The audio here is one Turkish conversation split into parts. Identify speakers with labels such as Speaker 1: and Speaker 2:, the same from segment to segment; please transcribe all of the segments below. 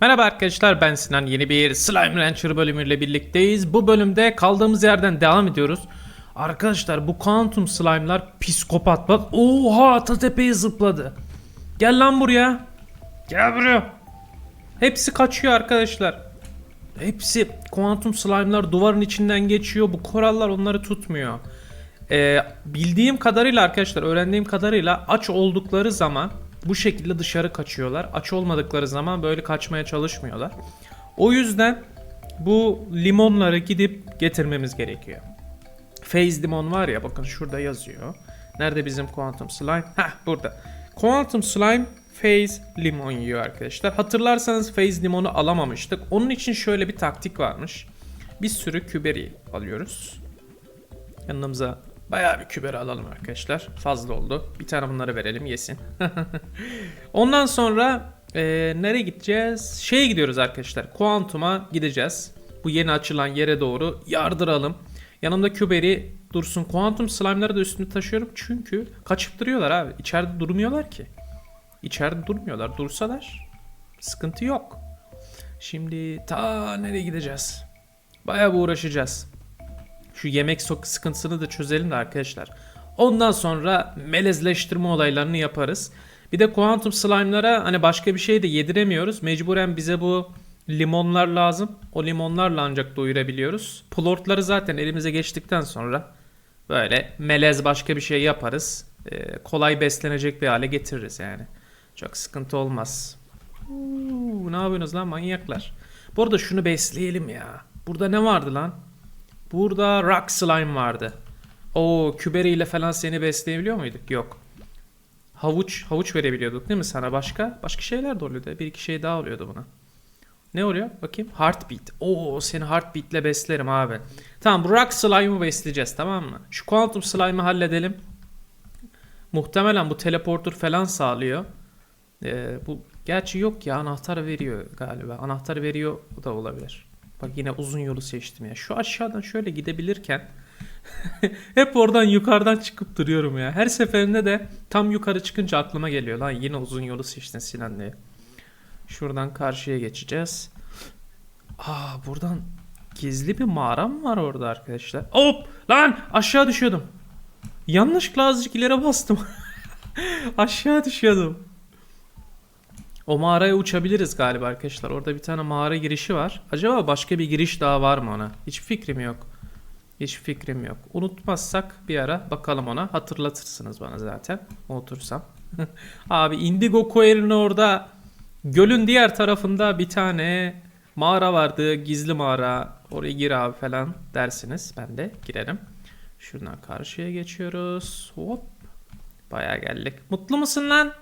Speaker 1: Merhaba arkadaşlar ben Sinan yeni bir Slime Rancher bölümüyle birlikteyiz. Bu bölümde kaldığımız yerden devam ediyoruz. Arkadaşlar bu Quantum Slime'lar psikopat bak. Oha ta tepeye zıpladı. Gel lan buraya. Gel buraya. Hepsi kaçıyor arkadaşlar. Hepsi Quantum Slime'lar duvarın içinden geçiyor. Bu korallar onları tutmuyor. Ee, bildiğim kadarıyla arkadaşlar öğrendiğim kadarıyla aç oldukları zaman bu şekilde dışarı kaçıyorlar. Aç olmadıkları zaman böyle kaçmaya çalışmıyorlar. O yüzden bu limonları gidip getirmemiz gerekiyor. Phase limon var ya bakın şurada yazıyor. Nerede bizim Quantum Slime? Heh burada. Quantum Slime Phase limon yiyor arkadaşlar. Hatırlarsanız Phase limonu alamamıştık. Onun için şöyle bir taktik varmış. Bir sürü küberi alıyoruz. Yanımıza bayağı bir küberi alalım arkadaşlar. Fazla oldu. Bir tane bunları verelim yesin. Ondan sonra e, nereye gideceğiz? Şeye gidiyoruz arkadaşlar. Kuantum'a gideceğiz. Bu yeni açılan yere doğru yardıralım. Yanımda küberi dursun. Kuantum slime'ları da üstünde taşıyorum. Çünkü kaçıp duruyorlar abi. İçeride durmuyorlar ki. İçeride durmuyorlar. Dursalar sıkıntı yok. Şimdi ta nereye gideceğiz? Bayağı bir uğraşacağız. Şu yemek sıkıntısını da çözelim de arkadaşlar. Ondan sonra melezleştirme olaylarını yaparız. Bir de kuantum slime'lara hani başka bir şey de yediremiyoruz. Mecburen bize bu limonlar lazım. O limonlarla ancak doyurabiliyoruz. Plortları zaten elimize geçtikten sonra böyle melez başka bir şey yaparız. Ee, kolay beslenecek bir hale getiririz yani. Çok sıkıntı olmaz. Uuu, ne yapıyorsunuz lan manyaklar? Bu arada şunu besleyelim ya. Burada ne vardı lan? Burada rock slime vardı. O küberiyle falan seni besleyebiliyor muyduk? Yok. Havuç, havuç verebiliyorduk değil mi sana başka? Başka şeyler de oluyordu. Bir iki şey daha oluyordu buna. Ne oluyor? Bakayım. Heartbeat. Oo seni heartbeatle beslerim abi. Tamam bu rock slime'ı besleyeceğiz tamam mı? Şu quantum slime'ı halledelim. Muhtemelen bu teleporter falan sağlıyor. Ee, bu gerçi yok ya anahtar veriyor galiba. Anahtar veriyor da olabilir. Bak yine uzun yolu seçtim ya. Şu aşağıdan şöyle gidebilirken hep oradan yukarıdan çıkıp duruyorum ya. Her seferinde de tam yukarı çıkınca aklıma geliyor lan yine uzun yolu seçtin Sinan diye. Şuradan karşıya geçeceğiz. Aa buradan gizli bir mağara mı var orada arkadaşlar? Hop lan aşağı düşüyordum. Yanlışlıkla azıcık ileri bastım. aşağı düşüyordum. O mağaraya uçabiliriz galiba arkadaşlar. Orada bir tane mağara girişi var. Acaba başka bir giriş daha var mı ona? Hiç fikrim yok. Hiç fikrim yok. Unutmazsak bir ara bakalım ona. Hatırlatırsınız bana zaten. Otursam. Abi Indigo Coir'in orada gölün diğer tarafında bir tane mağara vardı. Gizli mağara. Oraya gir abi falan dersiniz. Ben de girerim. Şuradan karşıya geçiyoruz. Hop. Bayağı geldik. Mutlu musun lan?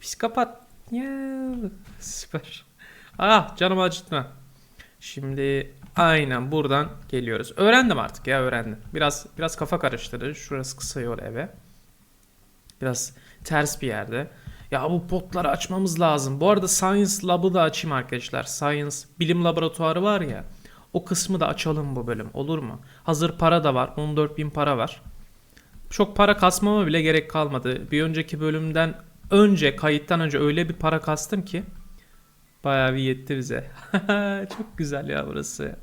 Speaker 1: Psikopat. Ya süper. Ah canımı acıtma. Şimdi aynen buradan geliyoruz. Öğrendim artık ya öğrendim. Biraz biraz kafa karıştırdı. Şurası kısa yol eve. Biraz ters bir yerde. Ya bu potları açmamız lazım. Bu arada Science Lab'ı da açayım arkadaşlar. Science bilim laboratuvarı var ya. O kısmı da açalım bu bölüm. Olur mu? Hazır para da var. 14.000 para var. Çok para kasmama bile gerek kalmadı. Bir önceki bölümden önce kayıttan önce öyle bir para kastım ki bayağı bir yetti bize. çok güzel ya burası.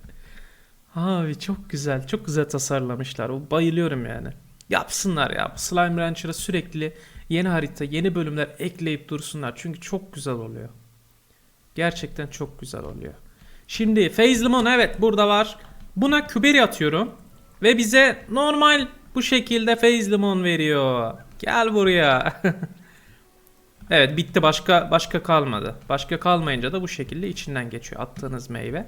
Speaker 1: Abi çok güzel. Çok güzel tasarlamışlar. Bayılıyorum yani. Yapsınlar ya. Slime Rancher'a sürekli yeni harita, yeni bölümler ekleyip dursunlar. Çünkü çok güzel oluyor. Gerçekten çok güzel oluyor. Şimdi Phase Limon evet burada var. Buna küberi atıyorum. Ve bize normal bu şekilde Phase Limon veriyor. Gel buraya. Evet bitti başka başka kalmadı. Başka kalmayınca da bu şekilde içinden geçiyor attığınız meyve.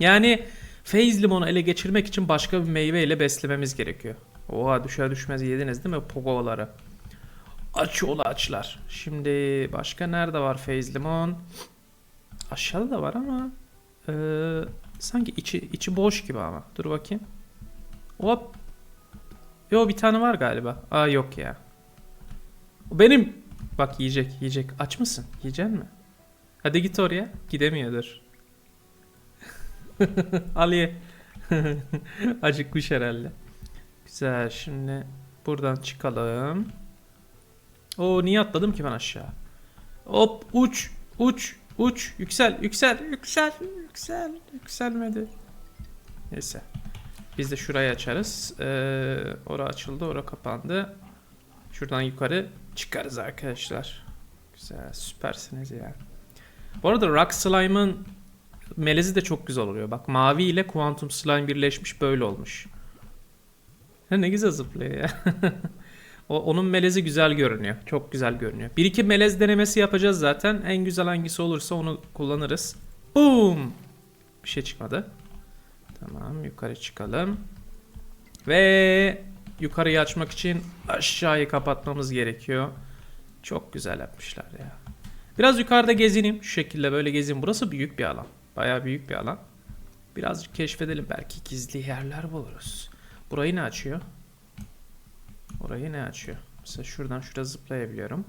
Speaker 1: Yani Phase limonu ele geçirmek için başka bir meyve ile beslememiz gerekiyor. Oha düşer düşmez yediniz değil mi pogoları? Aç açlar. Şimdi başka nerede var Phase limon? Aşağıda da var ama eee, sanki içi içi boş gibi ama. Dur bakayım. Hop. Yo bir tane var galiba. Aa yok ya. Benim Bak yiyecek yiyecek. Aç mısın? Yiyecek mi? Hadi git oraya. Gidemiyordur. Al ye. Acıkmış herhalde. Güzel şimdi buradan çıkalım. Oo niye atladım ki ben aşağı? Hop uç uç Uç. Yüksel. Yüksel. Yüksel. Yüksel. Yükselmedi. Neyse. Biz de şurayı açarız. Ee, ora açıldı. Ora kapandı. Şuradan yukarı çıkarız arkadaşlar. Güzel. Süpersiniz ya. Bu arada Rock Slime'ın melezi de çok güzel oluyor. Bak mavi ile Quantum Slime birleşmiş böyle olmuş. Ne güzel zıplıyor ya. o, onun melezi güzel görünüyor. Çok güzel görünüyor. Bir iki melez denemesi yapacağız zaten. En güzel hangisi olursa onu kullanırız. Boom! Bir şey çıkmadı. Tamam yukarı çıkalım. Ve yukarıyı açmak için aşağıyı kapatmamız gerekiyor. Çok güzel yapmışlar ya. Biraz yukarıda gezineyim. Şu şekilde böyle gezeyim. Burası büyük bir alan. Bayağı büyük bir alan. Birazcık keşfedelim. Belki gizli yerler buluruz. Burayı ne açıyor? Orayı ne açıyor? Mesela şuradan şuraya zıplayabiliyorum.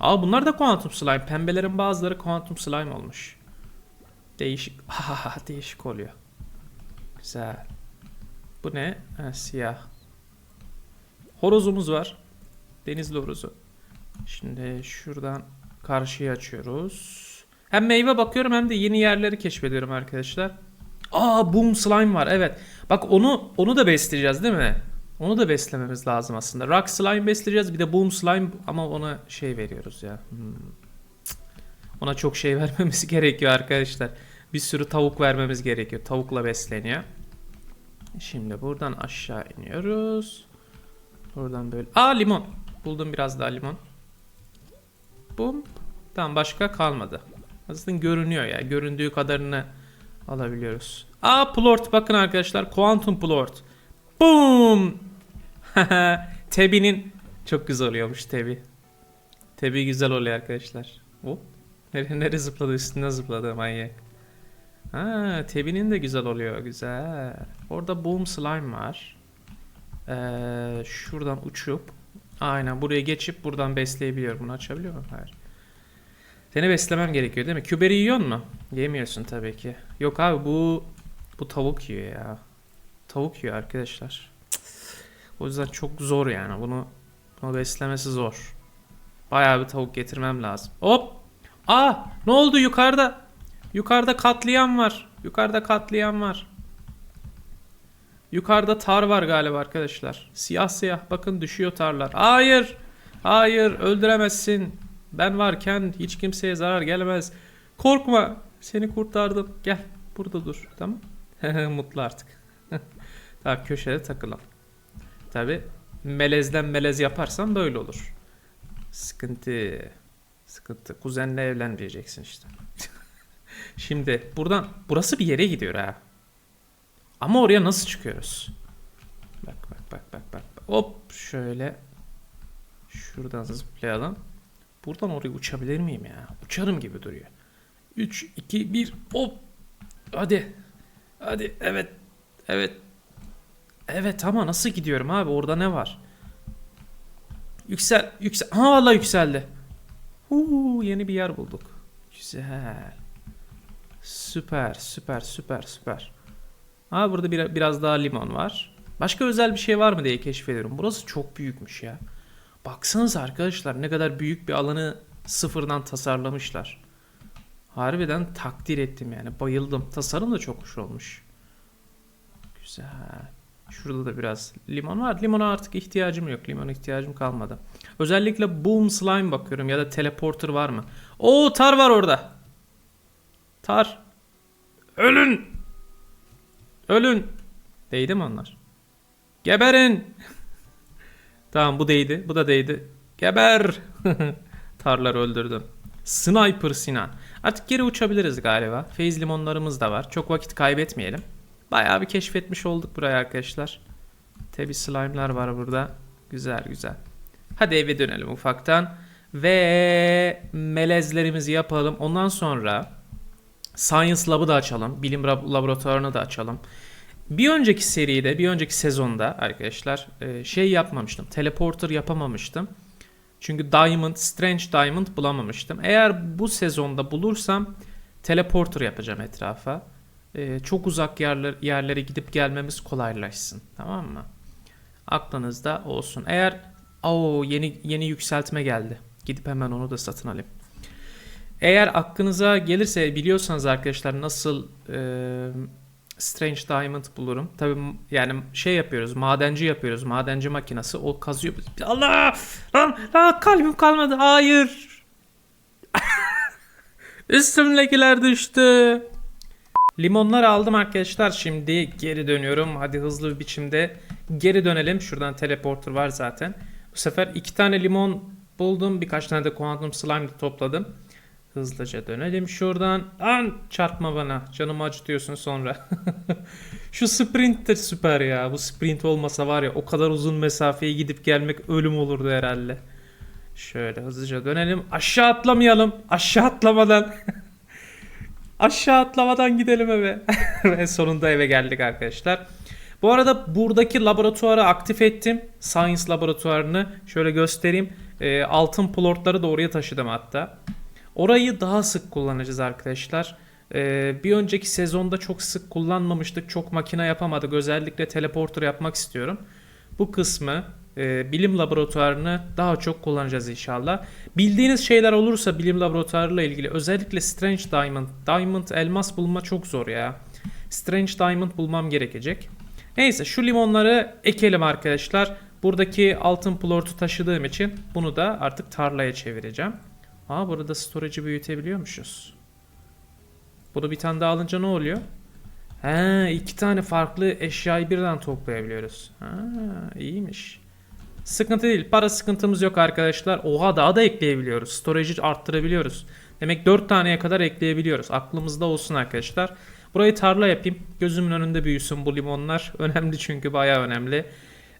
Speaker 1: Aa bunlar da Quantum Slime. Pembelerin bazıları Quantum Slime olmuş. Değişik. Ah, değişik oluyor. Güzel. Bu ne? Ha, siyah. Horozumuz var. Denizli horozu. Şimdi şuradan karşıya açıyoruz. Hem meyve bakıyorum hem de yeni yerleri keşfediyorum arkadaşlar. Aa boom slime var evet. Bak onu onu da besleyeceğiz değil mi? Onu da beslememiz lazım aslında. Rock slime besleyeceğiz bir de boom slime ama ona şey veriyoruz ya. Hmm. Ona çok şey vermemiz gerekiyor arkadaşlar. Bir sürü tavuk vermemiz gerekiyor. Tavukla besleniyor. Şimdi buradan aşağı iniyoruz. Buradan böyle. Aa limon. Buldum biraz daha limon. Bum. Tamam başka kalmadı. Aslında görünüyor ya. Göründüğü kadarını alabiliyoruz. Aa plort bakın arkadaşlar. Quantum plort. Boom. Tebi'nin çok güzel oluyormuş Tebi. Tebi güzel oluyor arkadaşlar. Hop. Nereye, nereye zıpladı? Üstüne zıpladı manyak. Ha, Tebi'nin de güzel oluyor. Güzel. Orada boom slime var. Ee, şuradan uçup aynen buraya geçip buradan besleyebiliyorum. Bunu açabiliyor muyum? Hayır. Seni beslemem gerekiyor değil mi? Küberi yiyor mu? Yemiyorsun tabii ki. Yok abi bu bu tavuk yiyor ya. Tavuk yiyor arkadaşlar. O yüzden çok zor yani. Bunu bunu beslemesi zor. Bayağı bir tavuk getirmem lazım. Hop! Aa! Ne oldu yukarıda? Yukarıda katliam var. Yukarıda katliam var. Yukarıda tar var galiba arkadaşlar. Siyah siyah bakın düşüyor tarlar. Hayır. Hayır öldüremezsin. Ben varken hiç kimseye zarar gelmez. Korkma. Seni kurtardım. Gel. Burada dur. Tamam. Mutlu artık. tamam köşede takılalım. Tabi melezden melez yaparsan böyle olur. Sıkıntı. Sıkıntı. Kuzenle evlenmeyeceksin işte. Şimdi buradan burası bir yere gidiyor ha. Ama oraya nasıl çıkıyoruz? Bak bak bak bak bak. Hop şöyle. Şuradan zıplayalım. Buradan oraya uçabilir miyim ya? Uçarım gibi duruyor. 3, 2, 1 hop. Hadi. Hadi evet. Evet. Evet ama nasıl gidiyorum abi? Orada ne var? Yüksel. Yüksel. Ha vallahi yükseldi. Huu, yeni bir yer bulduk. Güzel. Süper, süper, süper, süper. Ha burada bir, biraz daha limon var. Başka özel bir şey var mı diye keşfediyorum. Burası çok büyükmüş ya. Baksanıza arkadaşlar ne kadar büyük bir alanı sıfırdan tasarlamışlar. Harbiden takdir ettim yani. Bayıldım. Tasarım da çok hoş olmuş. Güzel. Şurada da biraz limon var. Limona artık ihtiyacım yok. Limon ihtiyacım kalmadı. Özellikle boom slime bakıyorum ya da teleporter var mı? Oo tar var orada. Tar. Ölün. Ölün. Değdi mi onlar? Geberin. tamam bu değdi. Bu da değdi. Geber. Tarları öldürdüm. Sniper Sinan. Artık geri uçabiliriz galiba. Phase limonlarımız da var. Çok vakit kaybetmeyelim. Bayağı bir keşfetmiş olduk burayı arkadaşlar. Tabi slime'lar var burada. Güzel güzel. Hadi eve dönelim ufaktan. Ve melezlerimizi yapalım. Ondan sonra Science Lab'ı da açalım. Bilim lab- laboratuvarını da açalım. Bir önceki seride, bir önceki sezonda arkadaşlar e, şey yapmamıştım. Teleporter yapamamıştım. Çünkü Diamond, Strange Diamond bulamamıştım. Eğer bu sezonda bulursam teleporter yapacağım etrafa. E, çok uzak yerler, yerlere gidip gelmemiz kolaylaşsın. Tamam mı? Aklınızda olsun. Eğer o yeni yeni yükseltme geldi. Gidip hemen onu da satın alayım. Eğer aklınıza gelirse biliyorsanız arkadaşlar nasıl e, Strange Diamond bulurum. Tabi yani şey yapıyoruz madenci yapıyoruz madenci makinesi o kazıyor. Allah lan, lan kalbim kalmadı hayır. Üstümdekiler düştü. Limonlar aldım arkadaşlar. Şimdi geri dönüyorum. Hadi hızlı bir biçimde geri dönelim. Şuradan teleporter var zaten. Bu sefer iki tane limon buldum. Birkaç tane de quantum slime topladım. Hızlıca dönelim şuradan. An çarpma bana. Canımı acıtıyorsun sonra. Şu sprint de süper ya. Bu sprint olmasa var ya o kadar uzun mesafeyi gidip gelmek ölüm olurdu herhalde. Şöyle hızlıca dönelim. Aşağı atlamayalım. Aşağı atlamadan. Aşağı atlamadan gidelim eve. Ve sonunda eve geldik arkadaşlar. Bu arada buradaki laboratuvarı aktif ettim. Science laboratuvarını şöyle göstereyim. Ee, altın plortları da oraya taşıdım hatta. Orayı daha sık kullanacağız arkadaşlar. Ee, bir önceki sezonda çok sık kullanmamıştık. Çok makine yapamadık. Özellikle teleporter yapmak istiyorum. Bu kısmı e, bilim laboratuvarını daha çok kullanacağız inşallah. Bildiğiniz şeyler olursa bilim laboratuvarıyla ilgili özellikle Strange Diamond, Diamond elmas bulma çok zor ya. Strange Diamond bulmam gerekecek. Neyse şu limonları ekelim arkadaşlar. Buradaki altın plortu taşıdığım için bunu da artık tarlaya çevireceğim. Aa burada storage'ı büyütebiliyormuşuz. Bunu bir tane daha alınca ne oluyor? He iki tane farklı eşyayı birden toplayabiliyoruz. Ha iyiymiş. Sıkıntı değil. Para sıkıntımız yok arkadaşlar. Oha daha da ekleyebiliyoruz. Storage'i arttırabiliyoruz. Demek 4 taneye kadar ekleyebiliyoruz. Aklımızda olsun arkadaşlar. Burayı tarla yapayım. Gözümün önünde büyüsün bu limonlar. Önemli çünkü bayağı önemli.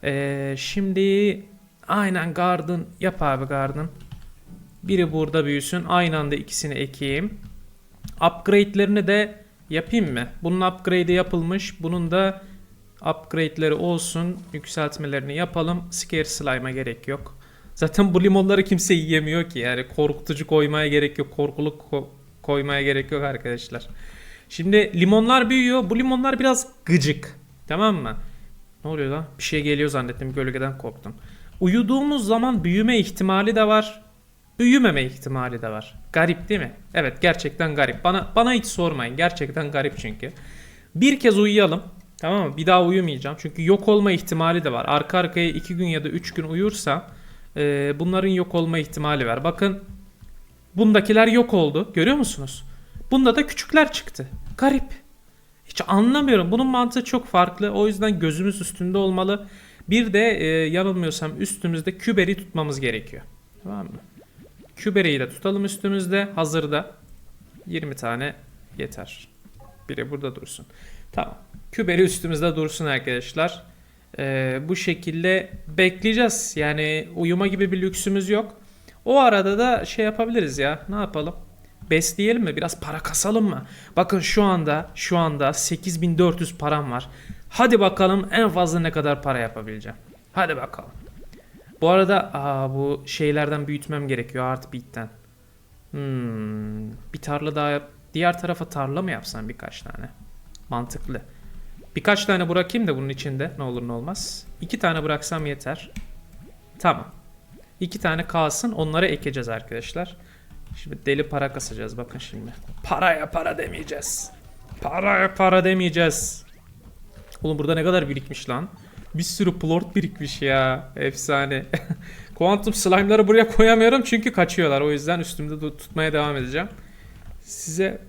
Speaker 1: Ee, şimdi aynen garden yap abi garden. Biri burada büyüsün. Aynı anda ikisini ekeyim. Upgrade'lerini de yapayım mı? Bunun upgrade'i yapılmış. Bunun da upgrade'leri olsun. Yükseltmelerini yapalım. Scare slime'a gerek yok. Zaten bu limonları kimse yiyemiyor ki. Yani korkutucu koymaya gerek yok. Korkuluk ko- koymaya gerek yok arkadaşlar. Şimdi limonlar büyüyor. Bu limonlar biraz gıcık. Tamam mı? Ne oluyor lan? Bir şey geliyor zannettim. Gölgeden korktum. Uyuduğumuz zaman büyüme ihtimali de var. Büyümeme ihtimali de var. Garip değil mi? Evet gerçekten garip. Bana bana hiç sormayın. Gerçekten garip çünkü. Bir kez uyuyalım. Tamam mı? Bir daha uyumayacağım. Çünkü yok olma ihtimali de var. Arka arkaya 2 gün ya da 3 gün uyursam e, bunların yok olma ihtimali var. Bakın bundakiler yok oldu. Görüyor musunuz? Bunda da küçükler çıktı. Garip. Hiç anlamıyorum. Bunun mantığı çok farklı. O yüzden gözümüz üstünde olmalı. Bir de e, yanılmıyorsam üstümüzde küberi tutmamız gerekiyor. Tamam mı? Kübereyi de tutalım üstümüzde. Hazırda. 20 tane yeter. Biri burada dursun. Tamam. Küberi üstümüzde dursun arkadaşlar. Ee, bu şekilde bekleyeceğiz. Yani uyuma gibi bir lüksümüz yok. O arada da şey yapabiliriz ya. Ne yapalım? Besleyelim mi? Biraz para kasalım mı? Bakın şu anda şu anda 8400 param var. Hadi bakalım en fazla ne kadar para yapabileceğim. Hadi bakalım. Bu arada aa, bu şeylerden büyütmem gerekiyor Heartbeat'ten. Hmm, bir tarla daha. Diğer tarafa tarla mı yapsam birkaç tane? Mantıklı. Birkaç tane bırakayım da bunun içinde ne olur ne olmaz. İki tane bıraksam yeter. Tamam. İki tane kalsın onları ekeceğiz arkadaşlar. Şimdi deli para kasacağız bakın şimdi. Paraya para demeyeceğiz. Paraya para demeyeceğiz. Oğlum burada ne kadar birikmiş lan. Bir sürü plort birikmiş ya. Efsane. Quantum slime'ları buraya koyamıyorum çünkü kaçıyorlar. O yüzden üstümde tutmaya devam edeceğim. Size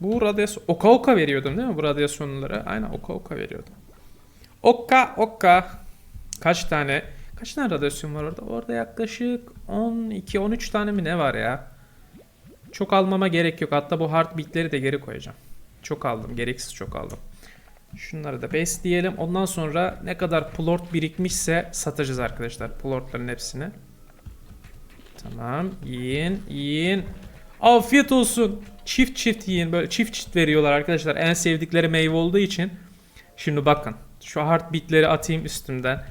Speaker 1: bu radyasyon... Oka oka veriyordum değil mi bu radyasyonları? Aynen oka oka veriyordum. Oka oka. Kaç tane? Kaç tane radyasyon var orada? Orada yaklaşık 12-13 tane mi ne var ya? Çok almama gerek yok. Hatta bu heartbeatleri de geri koyacağım. Çok aldım. Gereksiz çok aldım. Şunları da besleyelim. Ondan sonra ne kadar plort birikmişse satacağız arkadaşlar. Plortların hepsini. Tamam. Yiyin. Yiyin. Afiyet olsun. Çift çift yiyin. Böyle çift çift veriyorlar arkadaşlar. En sevdikleri meyve olduğu için. Şimdi bakın. Şu heartbeatleri atayım üstümden.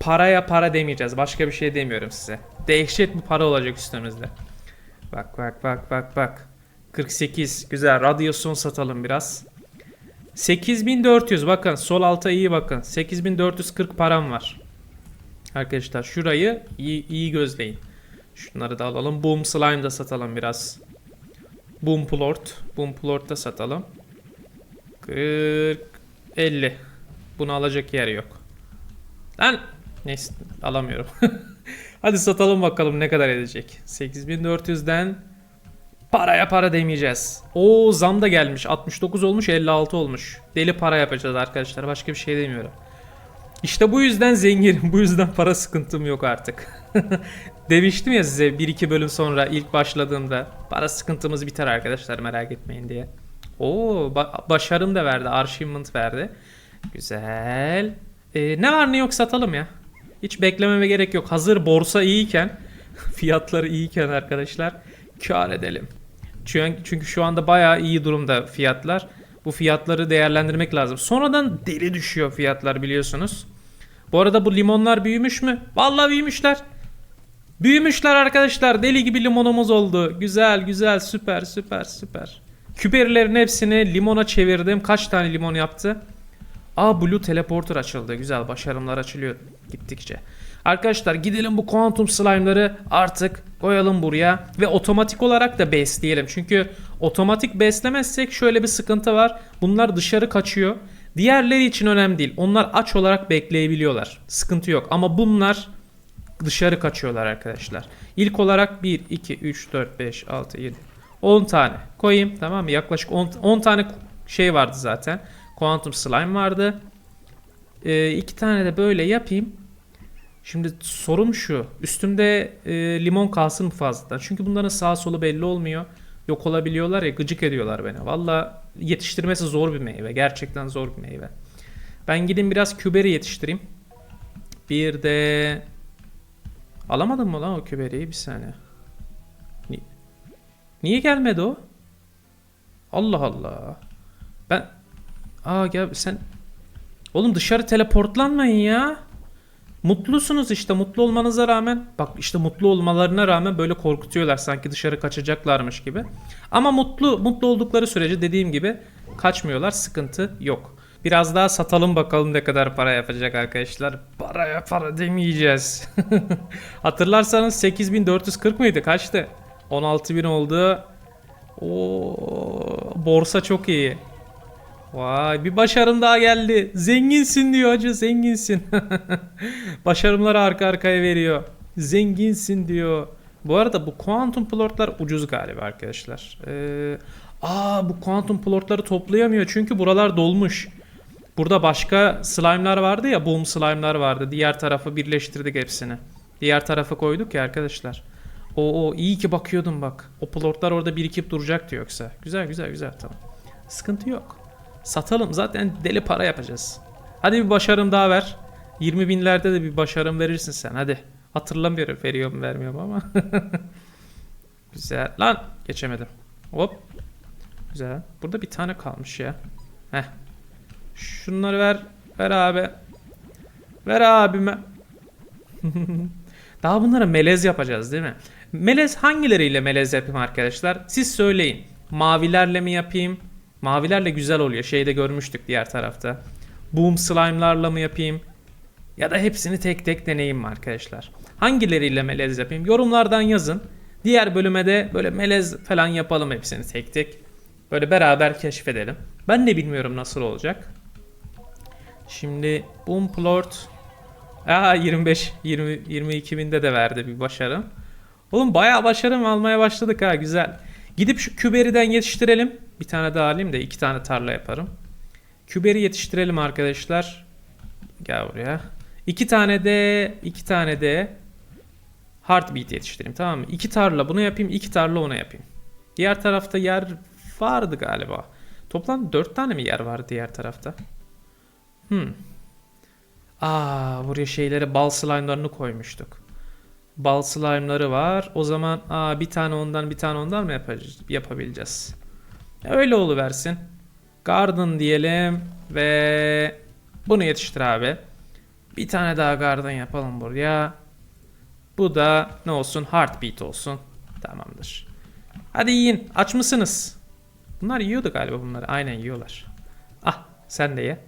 Speaker 1: Paraya para demeyeceğiz. Başka bir şey demiyorum size. Dehşet bir para olacak üstümüzde. Bak bak bak bak bak. 48. Güzel. Radyasyon satalım biraz. 8400 bakın sol alta iyi bakın. 8440 param var. Arkadaşlar şurayı iyi, iyi gözleyin. Şunları da alalım. Boom slime da satalım biraz. Boomplort. Boomplort'ta satalım. 40 50. Bunu alacak yer yok. Lan neyse alamıyorum. Hadi satalım bakalım ne kadar edecek. 8400'den paraya para demeyeceğiz. O zam da gelmiş. 69 olmuş 56 olmuş. Deli para yapacağız arkadaşlar. Başka bir şey demiyorum. İşte bu yüzden zenginim. Bu yüzden para sıkıntım yok artık. Demiştim ya size 1-2 bölüm sonra ilk başladığımda para sıkıntımız biter arkadaşlar merak etmeyin diye. Oo ba- başarım da verdi. Archivement verdi. Güzel. Ee, ne var ne yok satalım ya. Hiç beklememe gerek yok. Hazır borsa iyiyken, fiyatları iyiyken arkadaşlar kar edelim. Çünkü, şu anda bayağı iyi durumda fiyatlar. Bu fiyatları değerlendirmek lazım. Sonradan deli düşüyor fiyatlar biliyorsunuz. Bu arada bu limonlar büyümüş mü? Vallahi büyümüşler. Büyümüşler arkadaşlar. Deli gibi limonumuz oldu. Güzel güzel süper süper süper. Küberilerin hepsini limona çevirdim. Kaç tane limon yaptı? Aa Blue Teleporter açıldı. Güzel başarımlar açılıyor gittikçe. Arkadaşlar gidelim bu Quantum Slime'ları artık koyalım buraya ve otomatik olarak da besleyelim. Çünkü otomatik beslemezsek şöyle bir sıkıntı var. Bunlar dışarı kaçıyor. Diğerleri için önemli değil. Onlar aç olarak bekleyebiliyorlar. Sıkıntı yok. Ama bunlar dışarı kaçıyorlar arkadaşlar. İlk olarak 1, 2, 3, 4, 5, 6, 7, 10 tane koyayım. Tamam mı? Yaklaşık 10, 10 tane şey vardı zaten. Quantum Slime vardı. Ee, iki tane de böyle yapayım. Şimdi sorum şu. Üstümde e, limon kalsın mı fazladan? Çünkü bunların sağ solu belli olmuyor. Yok olabiliyorlar ya gıcık ediyorlar beni. Valla yetiştirmesi zor bir meyve. Gerçekten zor bir meyve. Ben gideyim biraz küberi yetiştireyim. Bir de... Alamadım mı lan o küberiyi? Bir saniye. Ni- Niye gelmedi o? Allah Allah. Ben... Aa gel sen... Oğlum dışarı teleportlanmayın ya. Mutlusunuz işte mutlu olmanıza rağmen bak işte mutlu olmalarına rağmen böyle korkutuyorlar sanki dışarı kaçacaklarmış gibi. Ama mutlu mutlu oldukları sürece dediğim gibi kaçmıyorlar sıkıntı yok. Biraz daha satalım bakalım ne kadar para yapacak arkadaşlar. Paraya para demeyeceğiz. Hatırlarsanız 8440 mıydı kaçtı? 16000 oldu. Oo, borsa çok iyi. Vay bir başarım daha geldi. Zenginsin diyor hacı zenginsin. Başarımları arka arkaya veriyor. Zenginsin diyor. Bu arada bu quantum plortlar ucuz galiba arkadaşlar. Ee, aa bu quantum plortları toplayamıyor çünkü buralar dolmuş. Burada başka slime'lar vardı ya boom slime'lar vardı. Diğer tarafı birleştirdik hepsini. Diğer tarafa koyduk ya arkadaşlar. O, o iyi ki bakıyordum bak. O plortlar orada birikip duracaktı yoksa. Güzel güzel güzel tamam. Sıkıntı yok. Satalım zaten deli para yapacağız. Hadi bir başarım daha ver. 20 binlerde de bir başarım verirsin sen hadi. Hatırlamıyorum veriyorum vermiyorum ama. Güzel. Lan geçemedim. Hop. Güzel. Burada bir tane kalmış ya. Heh. Şunları ver. Ver abi. Ver abime. Daha bunlara melez yapacağız değil mi? Melez hangileriyle melez yapayım arkadaşlar? Siz söyleyin. Mavilerle mi yapayım? Mavilerle güzel oluyor. Şeyde görmüştük diğer tarafta. Boom slime'larla mı yapayım? Ya da hepsini tek tek deneyeyim mi arkadaşlar? Hangileriyle melez yapayım? Yorumlardan yazın. Diğer bölüme de böyle melez falan yapalım hepsini tek tek. Böyle beraber keşfedelim. Ben de bilmiyorum nasıl olacak. Şimdi Boom Plort Aa 25 20 22 binde de verdi bir başarım. Oğlum bayağı başarım almaya başladık ha güzel. Gidip şu küberiden yetiştirelim. Bir tane daha alayım da iki tane tarla yaparım. Küberi yetiştirelim arkadaşlar. Gel buraya. İki tane de iki tane de Heartbeat yetiştireyim tamam mı? İki tarla bunu yapayım, iki tarla ona yapayım. Diğer tarafta yer vardı galiba. Toplam dört tane mi yer var diğer tarafta? Hmm. Aa buraya şeyleri bal slime'larını koymuştuk. Bal slime'ları var. O zaman aa bir tane ondan bir tane ondan mı yapabileceğiz? Öyle oluversin. Garden diyelim ve bunu yetiştir abi. Bir tane daha garden yapalım buraya. Bu da ne olsun? Heartbeat olsun. Tamamdır. Hadi yiyin. Aç mısınız? Bunlar yiyordu galiba bunları. Aynen yiyorlar. Ah sen de ye.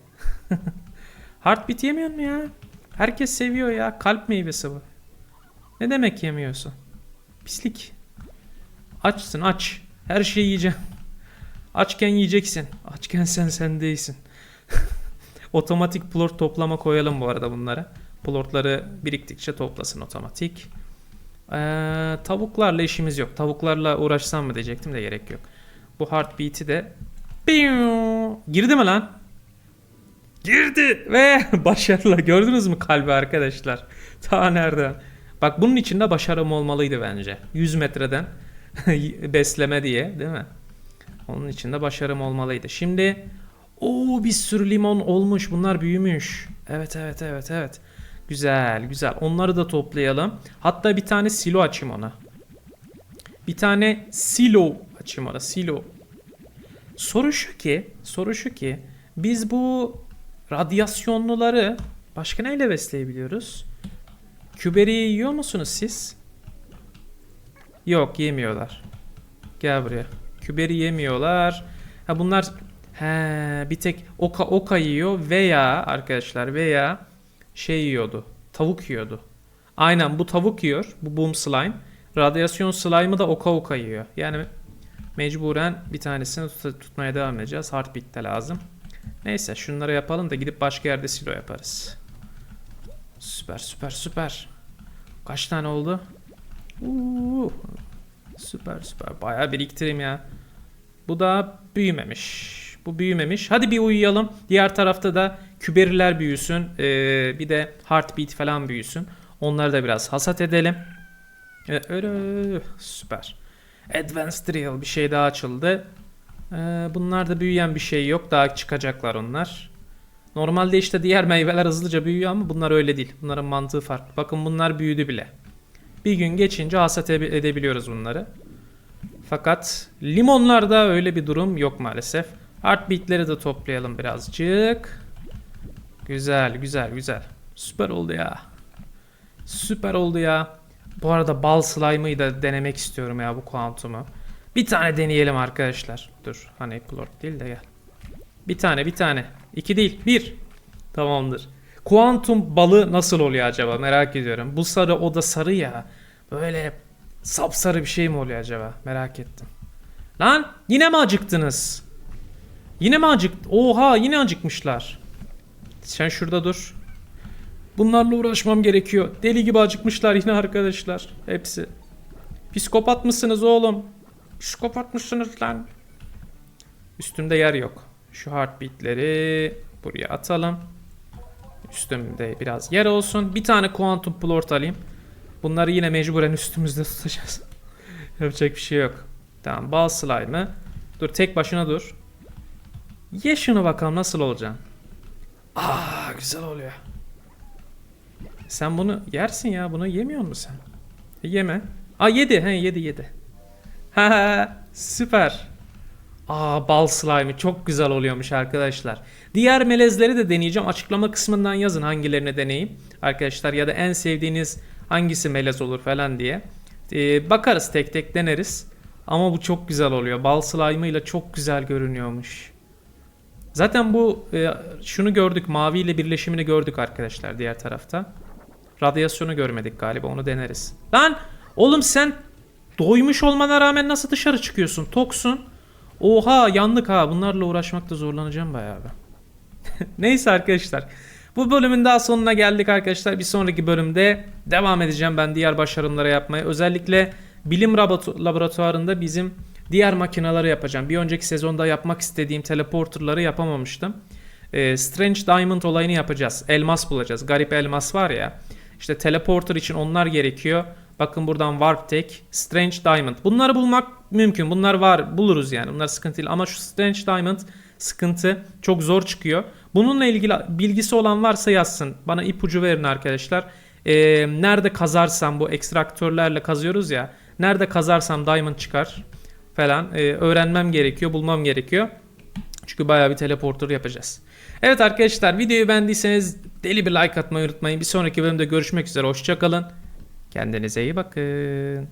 Speaker 1: Heartbeat yemiyor mu ya? Herkes seviyor ya. Kalp meyvesi bu. Ne demek yemiyorsun? Pislik. Açsın aç. Her şeyi yiyeceğim. Açken yiyeceksin. Açken sen sen değilsin. otomatik plort toplama koyalım bu arada bunlara. Plortları biriktikçe toplasın otomatik. Ee, tavuklarla işimiz yok. Tavuklarla uğraşsam mı diyecektim de gerek yok. Bu heartbeat'i de girdi mi lan? Girdi ve başarılı. Gördünüz mü kalbi arkadaşlar? Ta nereden? Bak bunun içinde başarım olmalıydı bence. 100 metreden besleme diye değil mi? Onun içinde başarım olmalıydı. Şimdi o bir sürü limon olmuş. Bunlar büyümüş. Evet evet evet evet. Güzel güzel. Onları da toplayalım. Hatta bir tane silo açayım ona. Bir tane silo açayım ona. Silo. Soru şu ki, soru şu ki biz bu radyasyonluları başka neyle besleyebiliyoruz? Küberiyi yiyor musunuz siz? Yok yemiyorlar. Gel buraya. Küberi yemiyorlar. Ha bunlar he, bir tek oka oka yiyor veya arkadaşlar veya şey yiyordu. Tavuk yiyordu. Aynen bu tavuk yiyor. Bu boom slime. Radyasyon slime'ı da oka oka yiyor. Yani mecburen bir tanesini tut- tutmaya devam edeceğiz. Heartbeat de lazım. Neyse şunları yapalım da gidip başka yerde silo yaparız. Süper süper süper. Kaç tane oldu? Uuu. Süper süper. Bayağı biriktireyim ya. Bu da büyümemiş. Bu büyümemiş. Hadi bir uyuyalım. Diğer tarafta da küberiler büyüsün. Ee, bir de heartbeat falan büyüsün. Onları da biraz hasat edelim. Evet, öyle. Süper. Advanced Drill bir şey daha açıldı. Ee, bunlarda büyüyen bir şey yok. Daha çıkacaklar onlar. Normalde işte diğer meyveler hızlıca büyüyor ama bunlar öyle değil. Bunların mantığı farklı. Bakın bunlar büyüdü bile. Bir gün geçince hasat ede- edebiliyoruz bunları. Fakat limonlarda öyle bir durum yok maalesef. Heartbeat'leri de toplayalım birazcık. Güzel güzel güzel. Süper oldu ya. Süper oldu ya. Bu arada bal slime'ı da denemek istiyorum ya bu kuantumu. Bir tane deneyelim arkadaşlar. Dur hani plort değil de gel. Bir tane bir tane. İki değil bir. Tamamdır. Kuantum balı nasıl oluyor acaba merak ediyorum. Bu sarı o da sarı ya. Böyle sapsarı bir şey mi oluyor acaba merak ettim. Lan yine mi acıktınız? Yine mi acık? Oha yine acıkmışlar. Sen şurada dur. Bunlarla uğraşmam gerekiyor. Deli gibi acıkmışlar yine arkadaşlar. Hepsi. Psikopat mısınız oğlum? Psikopat mısınız lan? Üstümde yer yok. Şu heartbeatleri buraya atalım. Üstümde biraz yer olsun. Bir tane quantum plort alayım. Bunları yine mecburen üstümüzde tutacağız. Yapacak bir şey yok. Tamam bal slime'ı. Dur tek başına dur. Ye şunu bakalım nasıl olacaksın. Aa güzel oluyor. Sen bunu yersin ya. Bunu yemiyor musun sen? E, yeme. Aa yedi. He yedi yedi. Ha ha süper. Aa bal slime'ı çok güzel oluyormuş arkadaşlar. Diğer melezleri de deneyeceğim. Açıklama kısmından yazın hangilerini deneyeyim. Arkadaşlar ya da en sevdiğiniz hangisi melez olur falan diye. Ee, bakarız tek tek deneriz. Ama bu çok güzel oluyor. Bal slime'ıyla çok güzel görünüyormuş. Zaten bu e, şunu gördük. Mavi ile birleşimini gördük arkadaşlar diğer tarafta. Radyasyonu görmedik galiba. Onu deneriz. Lan oğlum sen doymuş olmana rağmen nasıl dışarı çıkıyorsun? Toksun. Oha yandık ha. Bunlarla uğraşmakta zorlanacağım bayağı ben. Neyse arkadaşlar. Bu bölümün daha sonuna geldik arkadaşlar. Bir sonraki bölümde devam edeceğim ben diğer başarımları yapmaya. Özellikle bilim laboratu- laboratuvarında bizim diğer makineleri yapacağım. Bir önceki sezonda yapmak istediğim teleporterları yapamamıştım. Ee, Strange Diamond olayını yapacağız. Elmas bulacağız. Garip elmas var ya. İşte teleporter için onlar gerekiyor. Bakın buradan Warp Tek, Strange Diamond. Bunları bulmak mümkün. Bunlar var. Buluruz yani. Bunlar sıkıntı değil. Ama şu Strange Diamond sıkıntı. Çok zor çıkıyor. Bununla ilgili bilgisi olan varsa yazsın. Bana ipucu verin arkadaşlar. Ee, nerede kazarsam bu ekstraktörlerle kazıyoruz ya. Nerede kazarsam Diamond çıkar falan. Ee, öğrenmem gerekiyor. Bulmam gerekiyor. Çünkü bayağı bir teleporter yapacağız. Evet arkadaşlar videoyu beğendiyseniz deli bir like atmayı unutmayın. Bir sonraki bölümde görüşmek üzere. Hoşçakalın. Kendinize iyi bakın.